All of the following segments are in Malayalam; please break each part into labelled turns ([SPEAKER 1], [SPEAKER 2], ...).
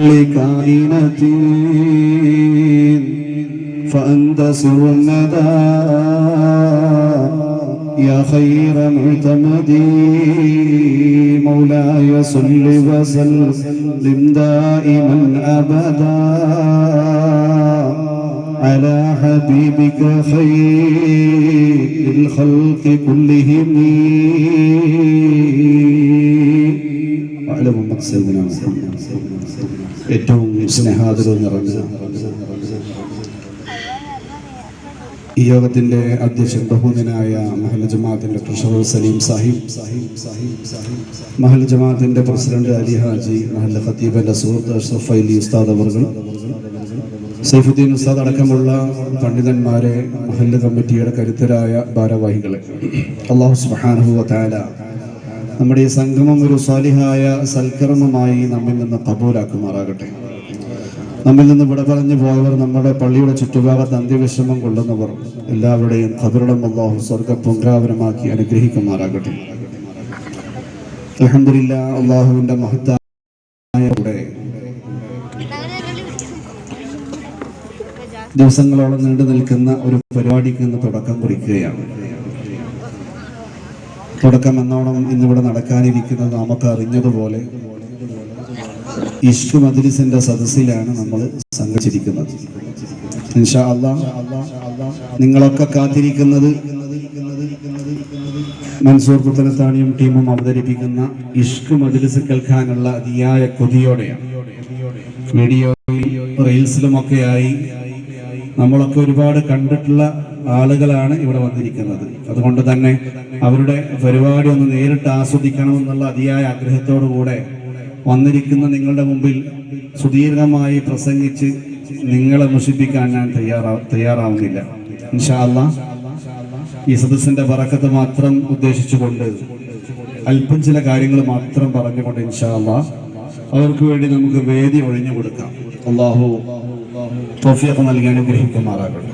[SPEAKER 1] لكائنة فأنت سر الندى. يا خير معتمد مولاي صل وسلم دائما أبدا. على حبيبك خير الخلق كلهم. ഏറ്റവും സ്നേഹാദരവും നിറഞ്ഞ ഈ യോഗത്തിന്റെ അധ്യക്ഷൻ ബഹുദിനായ മഹൽ ജമാഅത്തിന്റെ ട്രഷറർ സലീം സാഹിബ് മഹൽ ജമാഅത്തിന്റെ പ്രസിഡന്റ് അലി ഹാജി മഹൽ ഖത്തീബിന്റെ സുഹൃത്ത് അഷ്റഫ് അലി ഉസ്താദ് അവർകൾ സൈഫുദ്ദീൻ ഉസ്താദ് അടക്കമുള്ള പണ്ഡിതന്മാരെ മഹല്ല് കമ്മിറ്റിയുടെ കരുത്തരായ ഭാരവാഹികളെ. അള്ളാഹു സുബ്ഹാനഹു വ തആല നമ്മുടെ ഈ സംഗമം ഒരു സ്വാലിഹായ സൽക്കർമ്മമായി നമ്മിൽ നിന്ന് കബൂലാക്കുമാറാകട്ടെ നമ്മിൽ നിന്ന് ഇവിടെ പറഞ്ഞു പോയവർ നമ്മുടെ പള്ളിയുടെ ചുറ്റുഭാഗത്ത് അന്ത്യവിഷമം കൊള്ളുന്നവർ എല്ലാവരുടെയും ഖബറുടം അള്ളാഹു സ്വർഗ പുങ്കാവനമാക്കി അനുഗ്രഹിക്കുമാറാകട്ടെ. അലഹമില്ല അള്ളാഹുവിന്റെ മഹത്തായ ദിവസങ്ങളോളം നീണ്ടു നിൽക്കുന്ന ഒരു പരിപാടിക്ക് ഇന്ന് തുടക്കം കുറിക്കുകയാണ്. തുടക്കം എന്നോണം ഇന്നിവിടെ നടക്കാനിരിക്കുന്നത് നമുക്ക് അറിഞ്ഞതുപോലെ ഇഷ്ക് മദ്രിസിന്റെ സദസ്സിലാണ് നമ്മൾ സംഘടിച്ചിരിക്കുന്നത്. ഇൻഷാ നിങ്ങളൊക്കെ കാത്തിരിക്കുന്നത് മൻസൂർ പുത്തനത്താണിയും ടീമും അവതരിപ്പിക്കുന്ന ഇഷ്ക് മദ്രസ് കേൾക്കാനുള്ള അതിയായ കൊതിയോടെയാണ്. വീഡിയോയിൽ റീൽസിലുമൊക്കെയായി നമ്മളൊക്കെ ഒരുപാട് കണ്ടിട്ടുള്ള ആളുകളാണ് ഇവിടെ വന്നിരിക്കുന്നത്. അതുകൊണ്ട് തന്നെ അവരുടെ പരിപാടി ഒന്ന് നേരിട്ട് ആസ്വദിക്കണമെന്നുള്ള അതിയായ ആഗ്രഹത്തോടു കൂടെ വന്നിരിക്കുന്ന നിങ്ങളുടെ മുമ്പിൽ സുദീർഘമായി പ്രസംഗിച്ച് നിങ്ങളെ മുഷിപ്പിക്കാൻ ഞാൻ തയ്യാറാ തയ്യാറാവുന്നില്ല. ഇൻഷാല്ല ഈ സദസ്സിന്റെ പറക്കത്ത് മാത്രം ഉദ്ദേശിച്ചുകൊണ്ട് അല്പം ചില കാര്യങ്ങൾ മാത്രം പറഞ്ഞുകൊണ്ട് ഇൻഷാല്ല അവർക്ക് വേണ്ടി നമുക്ക് വേദി ഒഴിഞ്ഞു കൊടുക്കാം. അള്ളാഹു തോഫിയൊക്കെ നൽകി അനുഗ്രഹിക്കുമാറാകട്ടെ.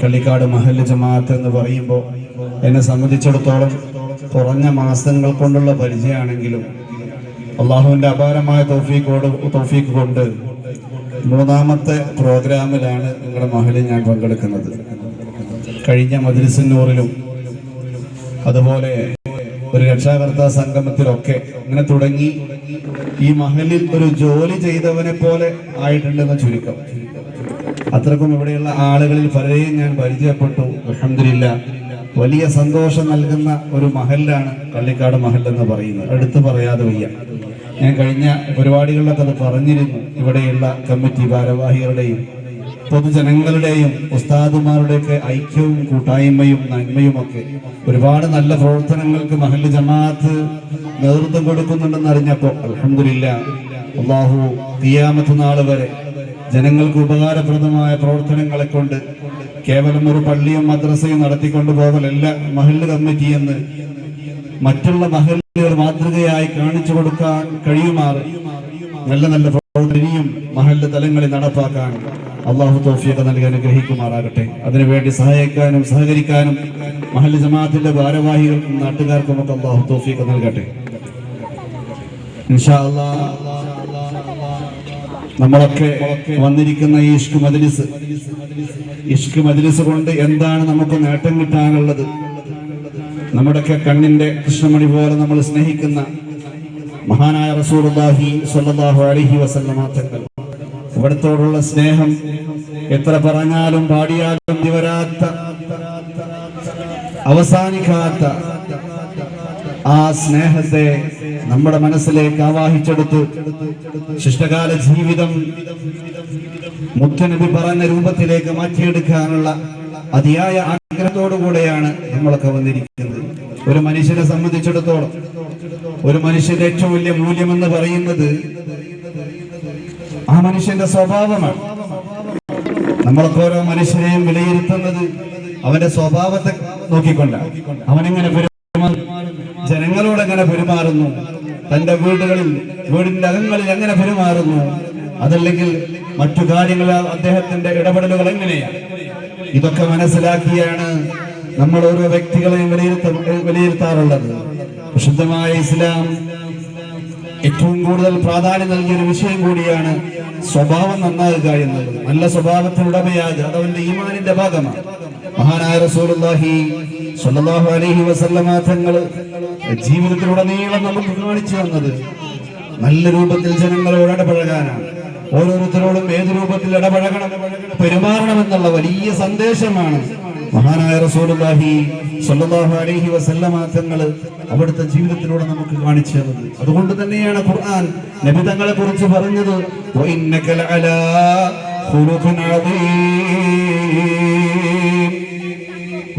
[SPEAKER 1] കള്ളിക്കാട് മഹല്ല് ജമാഅത്ത് എന്ന് പറയുമ്പോൾ എന്നെ സംബന്ധിച്ചിടത്തോളം കുറഞ്ഞ മാസങ്ങൾ കൊണ്ടുള്ള പരിചയമാണെങ്കിലും അള്ളാഹുവിന്റെ അപാരമായ തോഫീക്കോട് തോഫീക്ക് കൊണ്ട് മൂന്നാമത്തെ പ്രോഗ്രാമിലാണ് നിങ്ങളുടെ മഹലിൽ ഞാൻ പങ്കെടുക്കുന്നത്. കഴിഞ്ഞ മദ്രസിന്നൂറിലും അതുപോലെ ഒരു രക്ഷാകർത്താ സംഗമത്തിലൊക്കെ ഇങ്ങനെ തുടങ്ങി. ഈ മഹലിൽ ഒരു ജോലി ചെയ്തവനെ പോലെ ആയിട്ടുണ്ടെന്ന് ചുരുക്കം. അത്രക്കും ഇവിടെയുള്ള ആളുകളിൽ പലരെയും ഞാൻ പരിചയപ്പെട്ടു. അലഹമില്ല വലിയ സന്തോഷം നൽകുന്ന ഒരു മഹലാണ് കള്ളിക്കാട് മഹൽ എന്ന് പറയുന്നത്. എടുത്തു പറയാതെ വയ്യ. ഞാൻ കഴിഞ്ഞ പരിപാടികളിലൊക്കെ അത് പറഞ്ഞിരുന്നു. ഇവിടെയുള്ള കമ്മിറ്റി ഭാരവാഹികളുടെയും പൊതുജനങ്ങളുടെയും ഉസ്താദുമാരുടെയൊക്കെ ഐക്യവും കൂട്ടായ്മയും നന്മയും ഒക്കെ ഒരുപാട് നല്ല പ്രവർത്തനങ്ങൾക്ക് മഹൽ ജമാഅത്ത് നേതൃത്വം കൊടുക്കുന്നുണ്ടെന്ന് അറിഞ്ഞപ്പോൾ അലഹമില്ല അള്ളാഹു തിയാമത്ത് നാൾ വരെ ജനങ്ങൾക്ക് ഉപകാരപ്രദമായ പ്രവർത്തനങ്ങളെ കൊണ്ട് കേവലം ഒരു പള്ളിയും മദ്രസയും നടത്തിക്കൊണ്ട് പോകലല്ല മഹല്ല് കമ്മിറ്റി എന്ന് മറ്റുള്ള മഹല്ലുകൾ മാതൃകയായി കാണിച്ചു കൊടുക്കാൻ കഴിയുമാറ് നല്ല നല്ല പ്രവർത്തനയും മഹല്ല് തലങ്ങളിൽ നടപ്പാക്കാൻ അള്ളാഹു തോഫിയൊക്കെ നൽകി അനുഗ്രഹിക്കുമാറാകട്ടെ. അതിനുവേണ്ടി സഹായിക്കാനും സഹകരിക്കാനും മഹല്ല് ജമാഅത്തിന്റെ ഭാരവാഹികൾക്കും നാട്ടുകാർക്കും ഒക്കെ അള്ളാഹു തോഫിയൊക്കെ നൽകട്ടെ. ഇൻഷാ നമ്മളൊക്കെ വന്നിരിക്കുന്ന ഈ ഇഷ്ക് മജ്ലിസ് ഇഷ്ക് മജ്ലിസ് കൊണ്ട് എന്താണ് നമുക്ക് നേട്ടം കിട്ടാനുള്ളത്? നമ്മുടെയൊക്കെ കണ്ണിന്റെ കൃഷ്ണമണി പോലെ നമ്മൾ സ്നേഹിക്കുന്ന മഹാനായ റസൂലുള്ളാഹി സ്വല്ലല്ലാഹു അലൈഹി തങ്ങൾ. ഇവിടത്തോടുള്ള സ്നേഹം എത്ര പറഞ്ഞാലും പാടിയാലും വരാത്ത അവസാനിക്കാത്ത ആ സ്നേഹത്തെ നമ്മുടെ മനസ്സിലേക്ക് ആവാഹിച്ചെടുത്ത് ശിഷ്ടകാല ജീവിതം മുഖ്യനബി പറഞ്ഞ രൂപത്തിലേക്ക് മാറ്റിയെടുക്കാനുള്ള അതിയായ ആഗ്രഹത്തോടുകൂടെയാണ് നമ്മളൊക്കെ വന്നിരിക്കുന്നത്. ഒരു മനുഷ്യനെ സംബന്ധിച്ചിടത്തോളം ഒരു മനുഷ്യന്റെ ഏറ്റവും വലിയ മൂല്യമെന്ന് പറയുന്നത് ആ മനുഷ്യന്റെ സ്വഭാവമാണ്. നമ്മളൊക്കെ ഓരോ മനുഷ്യനെയും വിലയിരുത്തുന്നത് അവന്റെ സ്വഭാവത്തെ നോക്കിക്കൊണ്ടാണ്. അവനെങ്ങനെ പെരുമാറുന്നു? ജനങ്ങളോട് എങ്ങനെ പെരുമാറുന്നു? തന്റെ വീടുകളിൽ വീടിന്റെ അകങ്ങളിൽ എങ്ങനെ പെരുമാറുന്നു? അതല്ലെങ്കിൽ മറ്റു കാര്യങ്ങൾ അദ്ദേഹത്തിന്റെ ഇടപെടലുകൾ എങ്ങനെയാണ് ഇതൊക്കെ മനസ്സിലാക്കിയാണ് നമ്മൾ ഓരോ വ്യക്തികളെയും വിലയിരുത്ത വിലയിരുത്താറുള്ളത്. വിശുദ്ധമായ ഇസ്ലാം ഏറ്റവും കൂടുതൽ പ്രാധാന്യം നൽകിയ ഒരു വിഷയം കൂടിയാണ് സ്വഭാവം നന്നാകുക എന്നത്. നല്ല സ്വഭാവത്തിനുടമയാകുക അത് അവന്റെ ഈമാനിന്റെ ഭാഗമാണ്. മഹാനായ റസൂലുള്ളാഹി സ്വല്ലല്ലാഹു അലൈഹി വസല്ലമ തങ്ങൾ ജീവിതത്തിലുടനീളം നമുക്ക് കാണിച്ചു തന്നത്. നല്ല രൂപത്തിൽ ജനങ്ങളോട് ഇടപഴകാനാണ്. ഓരോരുത്തരോടും ഏത് രൂപത്തിൽ ഇടപഴകണം? പെരുമാറണം എന്നുള്ള വലിയ സന്ദേശമാണ് മഹാനായ റസൂലുള്ളാഹി സ്വല്ലല്ലാഹു അലൈഹി വസല്ലമ തങ്ങൾ അവിടുത്തെ ജീവിതത്തിലൂടെ നമുക്ക് കാണിച്ചു തന്നത്. അതുകൊണ്ട് തന്നെയാണ് ഖുർആൻ നബി തങ്ങളെ കുറിച്ച് പറഞ്ഞത്.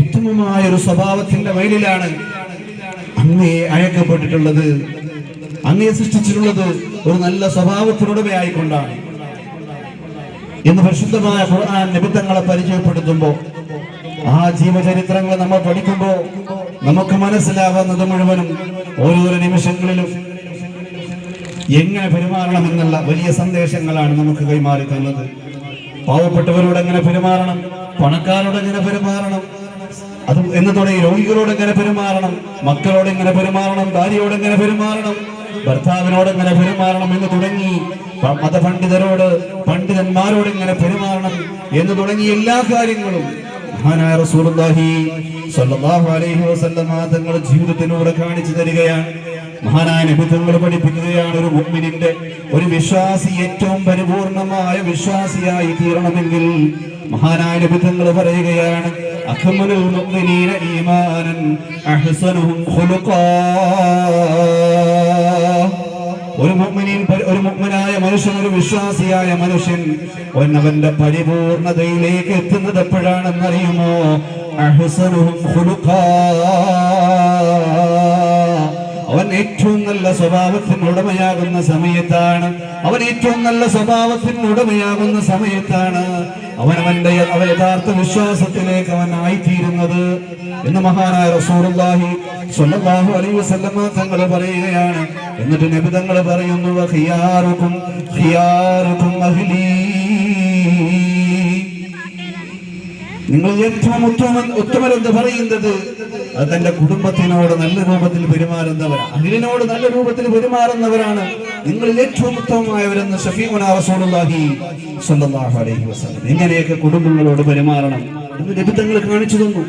[SPEAKER 1] ഉത്തമമായ ഒരു സ്വഭാവത്തിന്റെ വയലിലാണ് അങ്ങയെ അയക്കപ്പെട്ടിട്ടുള്ളത് അങ്ങേ സൃഷ്ടിച്ചിട്ടുള്ളത് ഒരു നല്ല സ്വഭാവത്തിനുടമയായിക്കൊണ്ടാണ്. എന്ന് പരിശുദ്ധമായ ഖുർആൻ നിബിത്തങ്ങളെ പരിചയപ്പെടുത്തുമ്പോൾ ആ ജീവചരിത്രങ്ങൾ നമ്മൾ പഠിക്കുമ്പോൾ നമുക്ക് മനസ്സിലാവുന്നത് മുഴുവനും ഓരോരോ നിമിഷങ്ങളിലും എങ്ങനെ പെരുമാറണം എന്നുള്ള വലിയ സന്ദേശങ്ങളാണ് നമുക്ക് കൈമാറി തന്നത്. പാവപ്പെട്ടവരോട് എങ്ങനെ പെരുമാറണം? പണക്കാരോട് എങ്ങനെ പെരുമാറണം? അത് എന്ന് തുടങ്ങി. രോഗികളോട് എങ്ങനെ പെരുമാറണം? മക്കളോട് എങ്ങനെ പെരുമാറണം? ഭാര്യയോട് എങ്ങനെ പെരുമാറണം? ഭർത്താവിനോട് എങ്ങനെ പെരുമാറണം എന്ന് തുടങ്ങി. മതപണ്ഡിതരോട് പണ്ഡിതന്മാരോട് എങ്ങനെ പെരുമാറണം എന്ന് തുടങ്ങി എല്ലാ കാര്യങ്ങളും മഹാനായ റസൂലുള്ളാഹി സ്വല്ലല്ലാഹു അലൈഹി വസല്ലമ തങ്ങൾ ജീവിതത്തിലൂടെ കാണിച്ചു തരികയാണ്. മഹാനായ നിബിധങ്ങൾ പഠിപ്പിക്കുകയാണ് ഒരു മുഅ്മിനിന്റെ ഒരു വിശ്വാസി ഏറ്റവും പരിപൂർണമായ വിശ്വാസിയായി തീരണമെങ്കിൽ മഹാനായ ബുദ്ധങ്ങൾ പറയുകയാണ് അഖ്മലുൽ മുഅ്മിനീന ഈമാനൻ അഹ്സനുഹും ഒരു മുഅ്മിനീൻ ഒരു മുഅ്മിനായ മനുഷ്യൻ ഒരു വിശ്വാസിയായ മനുഷ്യൻ അവന്റെ പരിപൂർണതയിലേക്ക് എത്തുന്നത് എപ്പോഴാണെന്നറിയുമോ അഹ്സനുഹും ഖുലുഖാ. അവൻ ഏറ്റവും നല്ല സ്വഭാവത്തിന് ഉടമയാകുന്ന സമയത്താണ്. അവൻ ഏറ്റവും നല്ല സ്വഭാവത്തിന് ഉടമയാകുന്ന സമയത്താണ് അവൻ അവന്റെ അവ യഥാർത്ഥ വിശ്വാസത്തിലേക്ക് അവൻ ആയിത്തീരുന്നത് എന്ന് മഹാനായ റസൂറുല്ലാഹി സ്വല്ലല്ലാഹു അലൈഹി വസല്ലമ തങ്ങൾ പറയുകയാണ്. എന്നിട്ട് നബി തങ്ങൾ പറയുന്നു ഖിയാറുക്കും ഖിയാറുക്കും അഹ്ലീ. നിങ്ങൾ ഏറ്റവും ഉത്തമൻ ഉത്തമരെന്ന് പറയുന്നത് അത് തന്റെ കുടുംബത്തിനോട് നല്ല രൂപത്തിൽ പെരുമാറുന്നവരാണ് അഖിലിനോട് നല്ല രൂപത്തിൽ പെരുമാറുന്നവരാണ് നിങ്ങളിൽ ഏറ്റവും ഉത്തമമായവരെന്ന് ഷഫീമുനാഹി അലൈഹി വസല്ലം. എങ്ങനെയൊക്കെ കുടുംബങ്ങളോട് പെരുമാറണം എന്ന് കാണിച്ചു തന്നു.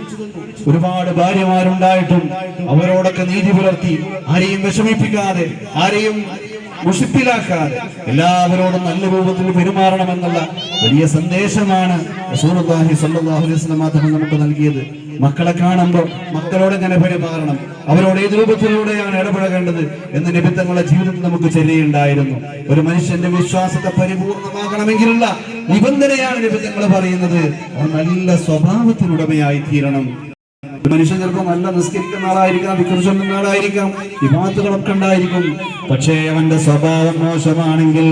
[SPEAKER 1] ഒരുപാട് ഭാര്യമാരുണ്ടായിട്ടും അവരോടൊക്കെ നീതി പുലർത്തി ആരെയും വിഷമിപ്പിക്കാതെ ആരെയും മുഷിപ്പിലാക്കാതെ എല്ലാവരോടും നല്ല രൂപത്തിൽ പെരുമാറണമെന്നുള്ള വലിയ സന്ദേശമാണ് റസൂലുള്ളാഹി സ്വല്ലല്ലാഹു അലൈഹി വസല്ലം തങ്ങൾ നമുക്ക് നൽകിയത്. മക്കളെ കാണുമ്പോൾ മക്കളോട് എങ്ങനെ പെരുമാറണം? അവരോട് ഏത് രൂപത്തിലൂടെയാണ് ഇടപഴകേണ്ടത് എന്ന് നിമിത്തങ്ങളുടെ ജീവിതത്തിൽ നമുക്ക് ചെല്ലിയുണ്ടായിരുന്നു ഒരു മനുഷ്യന്റെ വിശ്വാസത്തെ പരിപൂർണമാകണമെങ്കിലുള്ള നിബന്ധനയാണ് നിബിധങ്ങൾ പറയുന്നത്. നല്ല സ്വഭാവത്തിനുടമയായി തീരണം ഒരു മനുഷ്യൻ ചിലപ്പോൾ നല്ല നിസ്കരിക്കുന്ന ആളായിരിക്കാം വിക്രമിച്ചൊല്ലുന്ന ആളായിരിക്കാം വിവാദങ്ങളൊക്കെ ഉണ്ടായിരിക്കും. പക്ഷേ അവന്റെ സ്വഭാവം മോശമാണെങ്കിൽ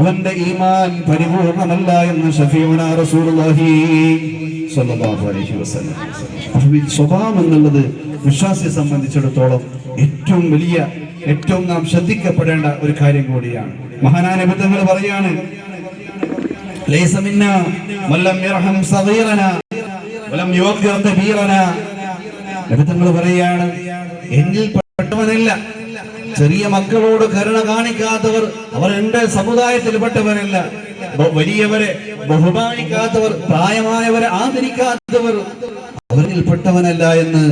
[SPEAKER 1] അവന്റെ ഈമാൻ പരിപൂർണമല്ല എന്ന് റസൂലുള്ളാഹി അലൈഹി വസല്ലം സ്വഭാവം എന്നുള്ളത് വിശ്വാസിയെ സംബന്ധിച്ചിടത്തോളം ഏറ്റവും വലിയ ഏറ്റവും നാം ശ്രദ്ധിക്കപ്പെടേണ്ട ഒരു കാര്യം കൂടിയാണ്. മഹാനായ നിബന്ധങ്ങൾ പറയാണ് ലൈസമിന്ന വല്ലം യർഹം സഗീറന വലം യോഗ്യർത്ഥ കബീറന എടുത്തങ്ങൾ പറയാണ് എന്നിൽ പെട്ടവനല്ല ചെറിയ മക്കളോട് കരുണ കാണിക്കാത്തവർ അവർ എന്റെ സമുദായത്തിൽ പെട്ടവരല്ല. വലിയവരെ ബഹുമാനിക്കാത്തവർ പ്രായമായവരെ ആദരിക്കാത്തവർ അവരിൽ പെട്ടവനല്ല എന്ന്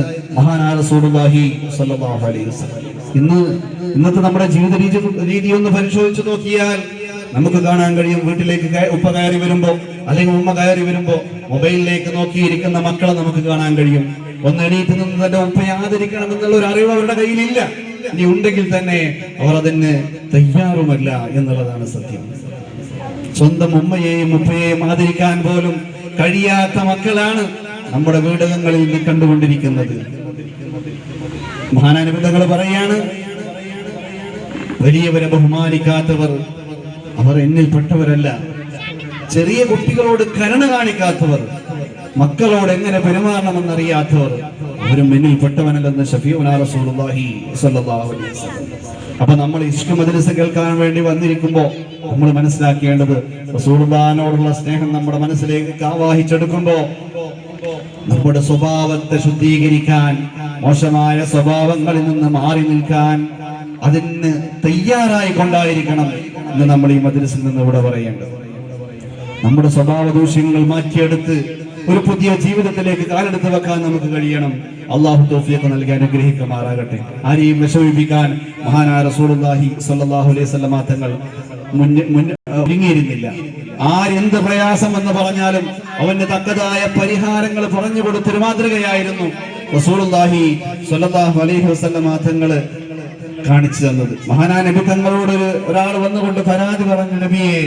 [SPEAKER 1] വസല്ലം. ഇന്ന് ഇന്നത്തെ നമ്മുടെ ജീവിത രീതി രീതി ഒന്ന് പരിശോധിച്ചു നോക്കിയാൽ നമുക്ക് കാണാൻ കഴിയും വീട്ടിലേക്ക് ഉപ്പ കയറി വരുമ്പോ അല്ലെങ്കിൽ ഉമ്മ കയറി വരുമ്പോ മൊബൈലിലേക്ക് നോക്കിയിരിക്കുന്ന മക്കളെ നമുക്ക് കാണാൻ കഴിയും. ഒന്ന് എണീറ്റ് നിന്ന് തന്റെ ഉപ്പയെ ആദരിക്കണം എന്നുള്ള ഒരു അറിവ് അവരുടെ കയ്യിലില്ല. ഇനി ഉണ്ടെങ്കിൽ തന്നെ അവർ അതിന് തയ്യാറുമല്ല എന്നുള്ളതാണ് സത്യം. സ്വന്തം ഉമ്മയെയും ഉപ്പയെയും ആദരിക്കാൻ പോലും കഴിയാത്ത മക്കളാണ് നമ്മുടെ വീടകങ്ങളിൽ നിന്ന് കണ്ടുകൊണ്ടിരിക്കുന്നത്. മഹാനാനുബന്ധങ്ങൾ പറയാണ് വലിയവരെ ബഹുമാനിക്കാത്തവർ അവർ എന്നിൽ പെട്ടവരല്ല ചെറിയ കുട്ടികളോട് കരുണ കാണിക്കാത്തവർ മക്കളോട് എങ്ങനെ പെരുമാറണമെന്നറിയാത്തവർ അവരും എന്നിൽ പെട്ടവനല്ലെന്ന് വസല്ലം. അപ്പൊ നമ്മൾ ഇഷ്ക മദ്രസ കേൾക്കാൻ വേണ്ടി വന്നിരിക്കുമ്പോ നമ്മൾ മനസ്സിലാക്കേണ്ടത് റസൂലുള്ളാഹിനോടുള്ള സ്നേഹം നമ്മുടെ മനസ്സിലേക്ക് ആവാഹിച്ചെടുക്കുമ്പോ നമ്മുടെ സ്വഭാവത്തെ ശുദ്ധീകരിക്കാൻ മോശമായ സ്വഭാവങ്ങളിൽ നിന്ന് മാറി നിൽക്കാൻ അതിന് തയ്യാറായി കൊണ്ടായിരിക്കണം എന്ന് നമ്മൾ ഈ മദ്രസിൽ നിന്ന് ഇവിടെ പറയേണ്ടത്. നമ്മുടെ സ്വഭാവ ദൂഷ്യങ്ങൾ മാറ്റിയെടുത്ത് ഒരു പുതിയ ജീവിതത്തിലേക്ക് കാലെടുത്ത് വെക്കാൻ നമുക്ക് കഴിയണം. അള്ളാഹു തോഫിയൊക്കെ നൽകി അനുഗ്രഹിക്കുമാറാകട്ടെ. ആരെയും വിഷമിപ്പിക്കാൻ മഹാനായ റസൂലുള്ളാഹി സല്ലാഹു അലൈഹി തങ്ങൾ മുന്ന ഒരുങ്ങിയിരുന്നില്ല. ആരെന്ത് പ്രയാസം എന്ന് പറഞ്ഞാലും അവന് തക്കതായ പരിഹാരങ്ങൾ പറഞ്ഞു കൊടുത്തൊരു മാതൃകയായിരുന്നു റസൂലുള്ളാഹി സ്വല്ലല്ലാഹു അലൈഹി വസല്ലമ തങ്ങൾ കാണിച്ചു തന്നത്. മഹാനായ നബി തങ്ങളോട് ഒരു ഒരാൾ വന്നുകൊണ്ട് പരാതി പറഞ്ഞു നബിയെ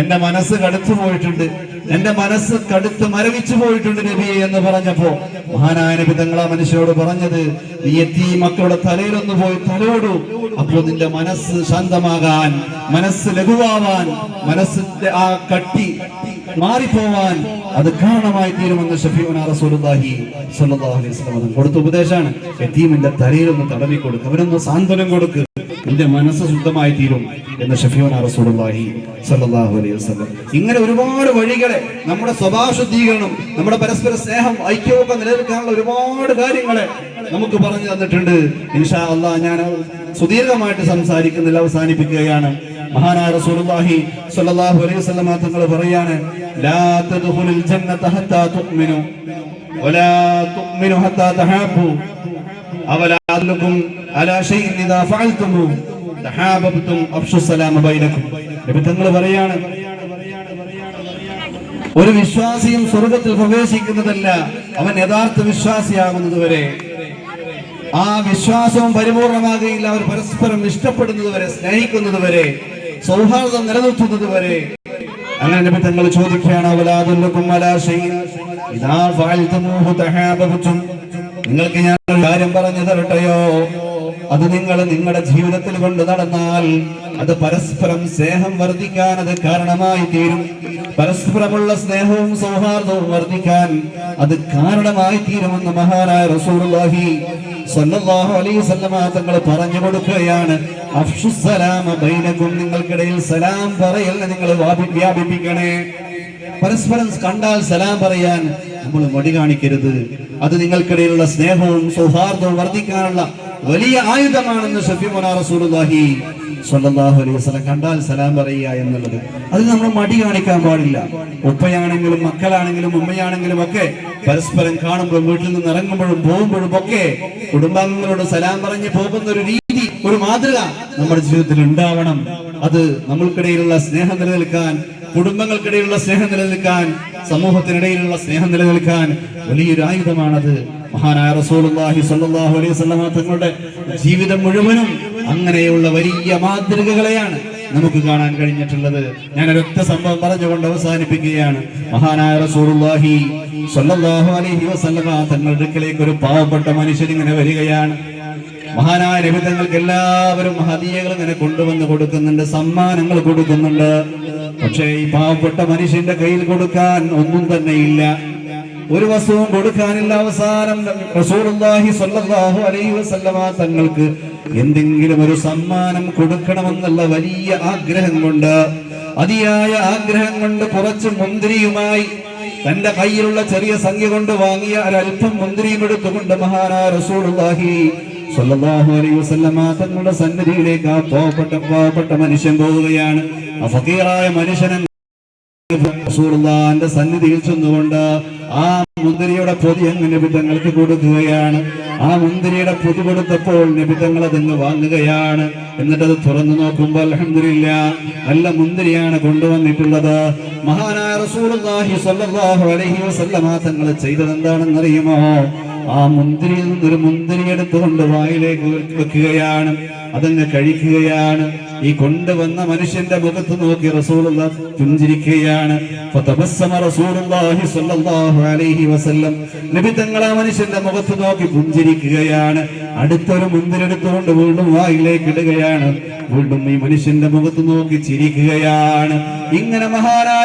[SPEAKER 1] എന്റെ മനസ്സ് കടുത്തു പോയിട്ടുണ്ട് എന്റെ മനസ്സ് കടുത്ത് മരവിച്ചു പോയിട്ടുണ്ട് നബിയെ എന്ന് പറഞ്ഞപ്പോ മഹാനായ നബി തങ്ങൾ ആ മനുഷ്യരോട് പറഞ്ഞത് നീ എത്തി മക്കളുടെ തലയിലൊന്ന് പോയി തലയോടു അപ്പോ നിന്റെ മനസ്സ് ശാന്തമാകാൻ മനസ്സ് ലഘുവാവാൻ മനസ്സിന്റെ ആ കട്ടി മാറിപ്പോവാൻ അത് കാരണമായി തീരുമെന്ന് ഷഫീഉന റസൂലുള്ളാഹി സ്വല്ലല്ലാഹു അലൈഹി വസല്ലം കൊടുത്ത ഉപദേശമാണ്. യതീമിന്റെ തലയിലൊന്ന് തടവി കൊടുക്ക് അവനൊന്ന് സാന്ത്വനം കൊടുക്ക്. നിന്റെ മനസ്സ് ശുദ്ധമായി തീരും എന്ന് ഷഫിയോൻ റസൂലുള്ളാഹി സ്വല്ലല്ലാഹു അലൈഹി വസല്ലം. ഇങ്ങനെ ഒരുപാട് വഴികളെ നമ്മുടെ സ്വഭാവശുദ്ധീകരണം നമ്മുടെ പരസ്പര സ്നേഹം ഐക്യമൊക്കെ നിലനിൽക്കാനുള്ള ഒരുപാട് കാര്യങ്ങളെ നമുക്ക് പറഞ്ഞു തന്നിട്ടുണ്ട്. ഇൻഷാ അള്ളാഹ് ഞാൻ സുദീർഘമായിട്ട് സംസാരിക്കുന്നില്ല അവസാനിപ്പിക്കുകയാണ്. മഹാനായ റസൂലുള്ളാഹി സ്വല്ലല്ലാഹു അലൈഹി വസല്ലം തങ്ങൾ പറയാണ് ലാ തദ്ഖുലുൽ ജന്നത ഹത്താ തുഅ്മിനു വലാ തുഅ്മിനു ഹത്താ തഹാബു അവലാ അലാ ഷൈഇൻ ഇദാ ഫഅൽതുമു തഹാബബ്തും അഫ്ഷു സലാമ ബൈനകും നബി തങ്ങൾ പറയാണ് ഒരു വിശ്വാസിയും സ്വർഗത്തിൽ പ്രവേശിക്കുന്നതല്ല അവൻ യഥാർത്ഥ വിശ്വാസിയാകുന്നത് വരെ ആ വിശ്വാസവും പരിപൂർണമാകുകയില്ല അവർ പരസ്പരം ഇഷ്ടപ്പെടുന്നത് വരെ സ്നേഹിക്കുന്നത് വരെ സൗഹാർദ്ദം നിലനിർത്തുന്നത് വരെ അങ്ങനെ നബി തങ്ങൾ ചോദിക്കുകയാണ് അവലാദുല്ലക്കും അലാ ഇദാ ഫഅൽതുമൂഹു തഹാബബ്തും നിങ്ങൾക്ക് ഞാൻ ഒരു കാര്യം പറഞ്ഞു തരട്ടെയോ? അത് നിങ്ങൾ നിങ്ങളുടെ ജീവിതത്തിൽ കൊണ്ട് നടന്നാൽ അത് പരസ്പരം സ്നേഹം വർദ്ധിക്കാൻ അത് കാരണമായി തീരും. പരസ്പരമുള്ള സ്നേഹവും സൗഹാർദ്ദവും വർദ്ധിക്കാൻ അത് കാരണമായി തീരുമെന്ന് മഹാനായ റസൂലുള്ളാഹി സല്ലാഹു അലൈഹി വസല്ലമ തങ്ങൾ പറഞ്ഞു കൊടുക്കുകയാണ്. അഫ്ഷുസലാമ ബൈനകും നിങ്ങൾക്കിടയിൽ സലാം പറയൽ നിങ്ങൾ വ്യാപി- വ്യാപിപ്പിക്കണേ. പരസ്പരം കണ്ടാൽ സലാം പറയാൻ നമ്മൾ മടി കാണിക്കരുത്. അത് നിങ്ങൾക്കിടയിലുള്ള സ്നേഹവും സൗഹാർദ്ദവും വർദ്ധിക്കാനുള്ള വലിയ ആയുധമാണെന്ന് ഷഫിമുനാഹി സ്വല്ലല്ലാഹു അലൈഹി വസല്ലം കണ്ടാൽ സലാം പറയുക എന്നുള്ളത്. അത് നമ്മൾ മടി കാണിക്കാൻ പാടില്ല. ഉപ്പയാണെങ്കിലും മക്കളാണെങ്കിലും ഉമ്മയാണെങ്കിലും ഒക്കെ പരസ്പരം കാണുമ്പോഴും വീട്ടിൽ നിന്ന് ഇറങ്ങുമ്പോഴും പോകുമ്പോഴും ഒക്കെ കുടുംബാംഗങ്ങളോട് സലാം പറഞ്ഞ് പോകുന്ന ഒരു രീതി ഒരു മാതൃക നമ്മുടെ ജീവിതത്തിൽ ഉണ്ടാവണം. അത് നമ്മൾക്കിടയിലുള്ള സ്നേഹം നിലനിൽക്കാൻ കുടുംബങ്ങൾക്കിടയിലുള്ള സ്നേഹം നിലനിൽക്കാൻ സമൂഹത്തിനിടയിലുള്ള സ്നേഹം നിലനിൽക്കാൻ വലിയൊരു ആയുധമാണത്. മഹാനായ റസൂലുള്ളാഹി സ്വല്ലല്ലാഹു അലൈഹി വസല്ലമ തങ്ങളുടെ ജീവിതം മുഴുവനും അങ്ങനെയുള്ള വലിയ മാതൃകകളെയാണ് നമുക്ക് കാണാൻ കഴിഞ്ഞിട്ടുള്ളത്. ഞാൻ ഒരൊറ്റ സംഭവം പറഞ്ഞുകൊണ്ട് അവസാനിപ്പിക്കുകയാണ്. മഹാനായ റസൂലുള്ളാഹി സ്വല്ലല്ലാഹു അലൈഹി വസല്ലമ തങ്ങളുടെ അടുക്കലേക്ക് ഒരു പാവപ്പെട്ട മനുഷ്യൻ ഇങ്ങനെ വരികയാണ്. മഹാനായ രവിതങ്ങൾക്ക് എല്ലാവരും ഹദിയകൾ ഇങ്ങനെ കൊണ്ടുവന്ന് കൊടുക്കുന്നുണ്ട് സമ്മാനങ്ങൾ കൊടുക്കുന്നുണ്ട്. പക്ഷേ ഈ പാവപ്പെട്ട മനുഷ്യന്റെ കയ്യിൽ കൊടുക്കാൻ ഒന്നും തന്നെ ഇല്ല. ഒരു വസ്തുവും കൊടുക്കാനില്ല. അവസാനം റസൂലുള്ളാഹി സ്വല്ലല്ലാഹു അലൈഹി വസല്ലമ തങ്ങൾക്ക് എന്തെങ്കിലും ഒരു സമ്മാനം കൊടുക്കണമെന്നുള്ള വലിയ ആഗ്രഹം കൊണ്ട് അതിയായ ആഗ്രഹം കൊണ്ട് കുറച്ച് മുന്തിരിയുമായി തന്റെ കയ്യിലുള്ള ചെറിയ സംഖ്യ കൊണ്ട് വാങ്ങിയ ഒരല്പം മുന്തിരിയും എടുത്തുകൊണ്ട് മഹാനായ റസൂലുള്ളാഹി സ്വല്ലല്ലാഹു അലൈഹി വസല്ലമ തങ്ങളുടെ സന്നിധിയിലേക്ക് ആ പാവപ്പെട്ട പാവപ്പെട്ട മനുഷ്യൻ പോവുകയാണ്. ആ ഫക്കീറായ മനുഷ്യനെ റസൂലുള്ളാഹിന്റെ സന്നിധിയിൽ ചെന്നുകൊണ്ട് ആ മുന്തിരിയുടെ പൊതി അങ്ങ് നിബിധങ്ങൾക്ക് കൊടുക്കുകയാണ്. ആ മുന്തിരിയുടെ പൊതി കൊടുത്തപ്പോൾ നിബിധങ്ങൾ അതിങ്ങ് വാങ്ങുകയാണ്. എന്നിട്ട് അത് തുറന്നു നോക്കുമ്പോൾ അലഹമില്ല നല്ല മുന്തിരിയാണ് കൊണ്ടുവന്നിട്ടുള്ളത്. മഹാനായ റസൂലുള്ളാഹി സ്വല്ലല്ലാഹു അലൈഹി വസല്ലമ തങ്ങൾ ചെയ്തത് എന്താണെന്ന് അറിയുമോ ആ മുന്തിരിയിൽ നിന്നൊരു മുന്തിരി എടുത്തുകൊണ്ട് വായിലേക്ക് വെക്കുകയാണ്. അതങ്ങ് കഴിക്കുകയാണ്. ഈ കൊണ്ടുവന്ന മനുഷ്യന്റെ മുഖത്ത് നോക്കി റസൂലുള്ള പുഞ്ചിരിക്കുകയാണ് നബി ആ മനുഷ്യന്റെ മുഖത്ത് നോക്കി പുഞ്ചിരിക്കുകയാണ്. അടുത്തൊരു മുന്തിരെടുത്തുകൊണ്ട് വീണ്ടും വായിലേക്ക് ഇടുകയാണ്. വീണ്ടും ഈ മനുഷ്യന്റെ മുഖത്ത് നോക്കി ചിരിക്കുകയാണ്. ഇങ്ങനെ മഹാനായ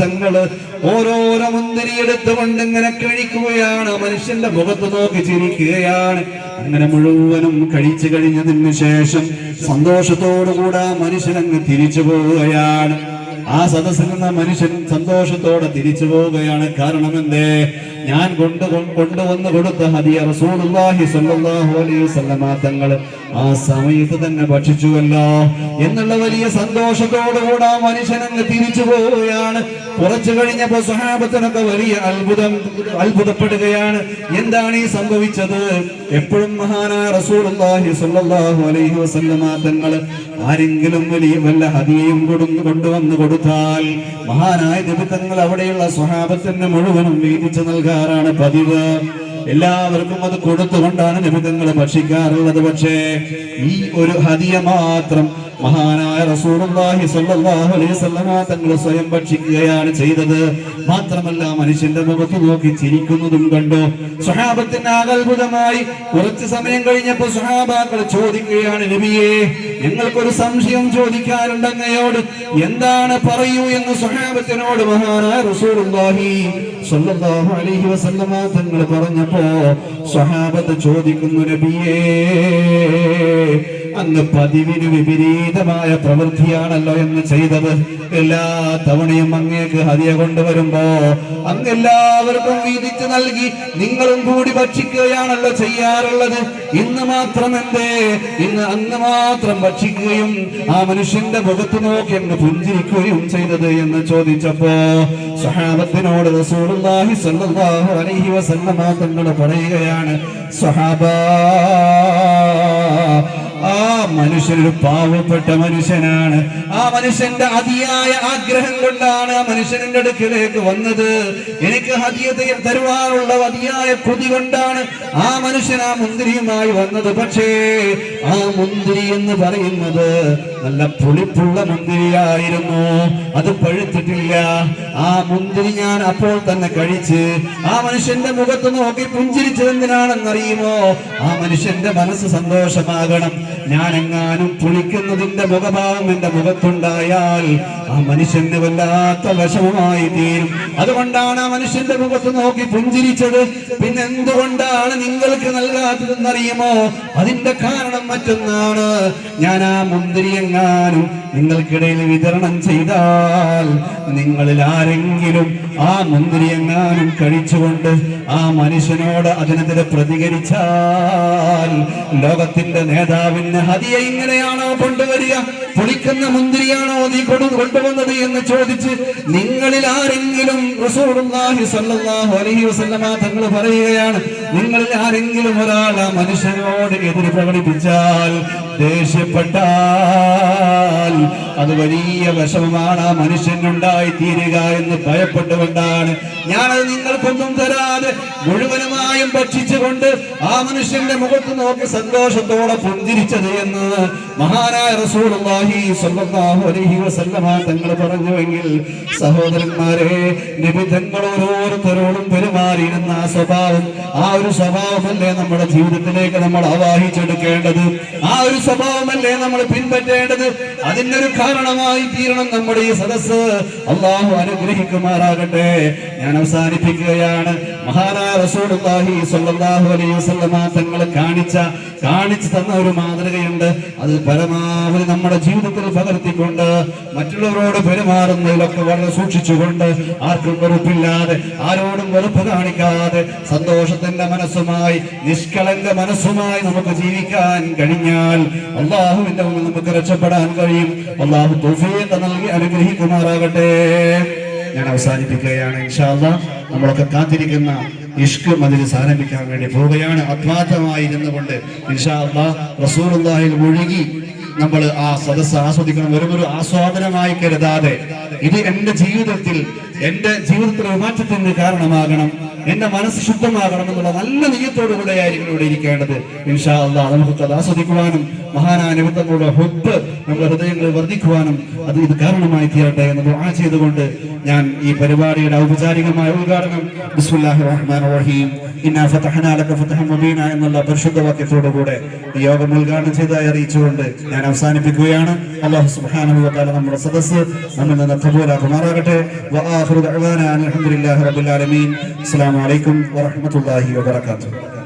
[SPEAKER 1] തങ്ങൾ ഓരോരോ മുന്തിരി എടുത്തുകൊണ്ട് ഇങ്ങനെ കഴിക്കുകയാണ്. മനുഷ്യന്റെ മുഖത്ത് നോക്കി ചിരിക്കുകയാണ്. അങ്ങനെ മുഴുവനും കഴിച്ചു കഴിഞ്ഞതിന് ശേഷം സന്തോഷത്തോടുകൂടെ മനുഷ്യൻ അങ്ങ് തിരിച്ചു പോവുകയാണ്. ആ സദസ്സിൽ നിന്ന് മനുഷ്യൻ സന്തോഷത്തോടെ തിരിച്ചു പോവുകയാണ്. കാരണം എന്തേ? ഞാൻ കൊണ്ട് കൊണ്ടുവന്ന് കൊടുത്ത ഹദിയ റസൂലുള്ളാഹി സ്വല്ലല്ലാഹു അലൈഹി വസല്ലമ തങ്ങൾ ആ സമയത്ത് തന്നെ ഭക്ഷിച്ചുവല്ലോ എന്നുള്ള വലിയ സന്തോഷത്തോടുകൂടെ ആ മനുഷ്യൻ തിരിച്ചു പോവുകയാണ്. കുറച്ചു കഴിഞ്ഞപ്പോ സ്വഹാബത്തിനൊക്കെ വലിയ അത്ഭുതം അത്ഭുതപ്പെടുകയാണ്. എന്താണ് ഈ സംഭവിച്ചത്? എപ്പോഴും മഹാനായ റസൂലുള്ളാഹി സ്വല്ലല്ലാഹു അലൈഹി വസല്ലമ തങ്ങൾ ആരെങ്കിലും വലിയ വല്ല ഹദിയയും കൊടുന്ന് കൊണ്ടുവന്ന് കൊടുത്താൽ മഹാനായ നിമിത്തങ്ങൾ അവിടെയുള്ള സ്വഹാബത്തിന് മുഴുവനും വീതിച്ചു നൽകാറാണ് പതിവ്? എല്ലാവർക്കും അത് കൊടുത്തുകൊണ്ടാണ് നിമിതങ്ങൾ ഭക്ഷിക്കാറുള്ളത്. പക്ഷേ ഈ ഒരു ഹതിയ മാത്രം മഹാനായ റസൂലുള്ളാഹി സ്വല്ലല്ലാഹു അലൈഹി വസല്ലമ തങ്ങൾ സ്വയം ഭക്ഷിക്കുകയാണ് ചെയ്തത്. മാത്രമല്ല മനുഷ്യന്റെ മുഖത്ത് നോക്കി ചിരിക്കുന്നതും കണ്ടു. സ്വഹാബത്തിന് ആകൽഭുതമായി കുറച്ച് സമയം കഴിഞ്ഞപ്പോൾ സ്വഹാബാക്കൾ ചോദിക്കുകയാണ് നബിയെ ഞങ്ങൾക്കൊരു സംശയം ചോദിക്കാനുണ്ട് എന്താണ് പറയൂ എന്ന് സ്വഹാബത്തിനോട് മഹാനായ റസൂലുള്ളാഹി സ്വല്ലല്ലാഹു അലൈഹി വസല്ലമ തങ്ങൾ പറഞ്ഞപ്പോ സ്വഹാബത്ത് ചോദിക്കുന്നു നബിയേ അങ്ങ് പതിവിന് വിപരീതമായ പ്രവൃത്തിയാണല്ലോ എന്ന് ചെയ്തത്. എല്ലാ തവണയും അങ്ങേക്ക് ഹതിയ കൊണ്ടുവരുമ്പോ അങ്ങ് എല്ലാവർക്കും വീതിച്ചു നൽകി നിങ്ങളും കൂടി ഭക്ഷിക്കുകയാണല്ലോ ചെയ്യാറുള്ളത്. ഇന്ന് മാത്രം എന്തേ ഇന്ന് അങ്ങ് മാത്രം ഭക്ഷിക്കുകയും ആ മനുഷ്യന്റെ മുഖത്ത് നോക്കി അങ്ങ് പുഞ്ചിരിക്കുകയും ചെയ്തത് എന്ന് ചോദിച്ചപ്പോ സഹാബത്തിനോട് റസൂലുള്ളാഹി സ്വല്ലല്ലാഹു അലൈഹി തങ്ങൾ പറയുകയാണ് സഹാബാ ആ മനുഷ്യനൊരു പാവപ്പെട്ട മനുഷ്യനാണ്. ആ മനുഷ്യന്റെ അതിയായ ആഗ്രഹം കൊണ്ടാണ് ആ മനുഷ്യന്റെ അടുക്കിലേക്ക് വന്നത്. എനിക്ക് ഹതിയതയിൽ തരുവാനുള്ള അതിയായ കൊതി കൊണ്ടാണ് ആ മനുഷ്യൻ ആ മുന്തിരിയുമായി വന്നത്. പക്ഷേ ആ മുന്തിരി എന്ന് പറയുന്നത് നല്ല പുളിപ്പുള്ള മുന്തിരിയായിരുന്നു. അത് പഴുത്തിട്ടില്ല. ആ മുന്തിരി ഞാൻ അപ്പോൾ തന്നെ കഴിച്ച് ആ മനുഷ്യന്റെ മുഖത്ത് നോക്കി പുഞ്ചിരിച്ചതെന്തിനാണെന്നറിയുമോ? ആ മനുഷ്യന്റെ മനസ്സ് സന്തോഷമാകണം. ഞാൻ എങ്ങാനും പുളിക്കുന്നതിന്റെ മുഖഭാവം എന്റെ മുഖത്തുണ്ടായാൽ ആ മനുഷ്യന് വല്ലാത്ത വിഷമമായി തീരും. അതുകൊണ്ടാണ് ആ മനുഷ്യന്റെ മുഖത്ത് നോക്കി പുഞ്ചിരിച്ചത്. പിന്നെ എന്തുകൊണ്ടാണ് നിങ്ങൾക്ക് നൽകാത്തതെന്നറിയുമോ? അതിന്റെ കാരണം മറ്റൊന്നാണ്. ഞാൻ ആ മുന്തിരി എങ്ങാനും നിങ്ങൾക്കിടയിൽ വിതരണം ചെയ്താൽ നിങ്ങളിൽ ആരെങ്കിലും ആ മുന്തിരി എങ്ങാനും കഴിച്ചുകൊണ്ട് ആ മനുഷ്യനോട് അതിനെതിരെ പ്രതികരിച്ചാൽ ലോകത്തിന്റെ നേതാവിന് ഹതിയെ ഇങ്ങനെയാണോ കൊണ്ടുവരിക? പൊളിക്കുന്ന മുന്തിരിയാണോ നീ കൊടു കൊണ്ടുവന്നത് എന്ന് ചോദിച്ച് നിങ്ങളിൽ ആരെങ്കിലും തങ്ങൾ പറയുകയാണ് നിങ്ങളിൽ ആരെങ്കിലും ഒരാൾ ആ മനുഷ്യനോട് എതിര് പ്രകടിപ്പിച്ചാൽ ദേഷ്യപ്പെട്ടാൽ അത് വലിയ വിഷമമാണ്. ആ മനുഷ്യനുണ്ടായി തീരുക എന്ന് ഭയപ്പെട്ടുകൊണ്ടാണ് ഞാനത് നിങ്ങൾക്കൊന്നും തരാതെ മുഴുവനുമായും ഭക്ഷിച്ചുകൊണ്ട് ആ മനുഷ്യന്റെ മുഖത്ത് നോക്കി സന്തോഷത്തോടെ പുഞ്ചിരിച്ചത് എന്ന് മഹാനായ സ്വല്ലല്ലാഹു അലൈഹി വസല്ലമ തങ്ങൾ പറഞ്ഞുവെങ്കിൽ സഹോദരന്മാരെ നിബിധങ്ങൾ ഓരോരുത്തരോടും പെരുമാറിയിരുന്ന ആ സ്വഭാവം ആ ഒരു സ്വഭാവമല്ലേ നമ്മുടെ ജീവിതത്തിലേക്ക് നമ്മൾ ആവാഹിച്ചെടുക്കേണ്ടത്? ആ ഒരു സ്വഭാവമല്ലേ നമ്മൾ പിൻപറ്റേണ്ടത്? അതിനൊരു കാരണമായി തീരണം നമ്മുടെ ഈ സദസ് അള്ളാഹു അനുഗ്രഹിക്കുമാറാകട്ടെ. ഞാൻ അവസാനിപ്പിക്കുകയാണ് മഹാനായ റസൂലുള്ളാഹി സ്വല്ലല്ലാഹു അലൈഹി വസല്ലമ കാണിച്ച കാണിച്ചു തന്ന ഒരു മാതൃകയുണ്ട്. അത് പരമാവധി നമ്മുടെ ജീവിതത്തിൽ പകർത്തിക്കൊണ്ട് മറ്റുള്ളവരോട് പെരുമാറുന്നതിലൊക്കെ വളരെ സൂക്ഷിച്ചുകൊണ്ട് ആർക്കും വെറുപ്പില്ലാതെ ആരോടും വെറുപ്പ് കാണിക്കാതെ സന്തോഷത്തിന്റെ മനസ്സുമായി നിഷ്കളങ്ക മനസ്സുമായി നമുക്ക് ജീവിക്കാൻ കഴിഞ്ഞാൽ അള്ളാഹുവിന്റെ മുന്നിൽ നമുക്ക് രക്ഷപ്പെടാൻ കഴിയും. അള്ളാഹു തൗഫീഖ് നൽകി അനുഗ്രഹിക്കുമാറാകട്ടെ. ഞാൻ അവസാനിപ്പിക്കുകയാണ്. ഇൻഷാല്ല നമ്മളൊക്കെ കാത്തിരിക്കുന്ന ഇഷ്ക് മതിൽ ആരംഭിക്കാൻ വേണ്ടി പോവുകയാണ്. അത്മാർത്ഥമായി ഇരുന്നുകൊണ്ട് ഇൻഷാല്ല റസൂലുള്ളാഹിൽ മുഴുകി നമ്മൾ ആ സദസ്സ് ആസ്വദിക്കണം. വെറും ഒരു ആസ്വാദനമായി കരുതാതെ ഇത് എന്റെ ജീവിതത്തിൽ എന്റെ ജീവിതത്തിലെ മാറ്റത്തിന് കാരണമാകണം എന്റെ മനസ്സ് ശുദ്ധമാകണം എന്നുള്ള നല്ല നീയത്തോടു കൂടെ ആയിരിക്കും ഇവിടെ ഇരിക്കേണ്ടത്. ഇൻഷാ നമുക്ക് അത് ആസ്വദിക്കുവാനും മഹാനായ നിമിത്തങ്ങളുടെ ഹുബ് നമ്മുടെ ഹൃദയങ്ങളിൽ വർദ്ധിക്കുവാനും അത് ഇത് കാരണമായി തീരട്ടെ എന്ന് ദുആ ചെയ്തുകൊണ്ട് ഞാൻ ഈ പരിപാടിയുടെ ഔപചാരികമായ ഉദ്ഘാടനം. ബിസ്മില്ലാഹിർ റഹ്മാൻ റഹീം. മുബീന എന്നുള്ള പരിശുദ്ധ വാക്യത്തോടു കൂടെ ഈ യോഗം ഉദ്ഘാടനം ചെയ്തതായി അറിയിച്ചുകൊണ്ട് ഞാൻ അവസാനിപ്പിക്കുകയാണ്. അല്ലാഹു സുബ്ഹാനഹു നമ്മുടെ സദസ്സ് നമ്മിൽ നിന്ന് കബൂലാക്കുമാറാകട്ടെ വആഖിറു ദഅവാന അൽഹംദുലില്ലാഹി റബ്ബിൽ ആലമീൻ. അസ്സലാമു അലൈക്കും വറഹ്മത്തുള്ളാഹി വബറകാതുഹു.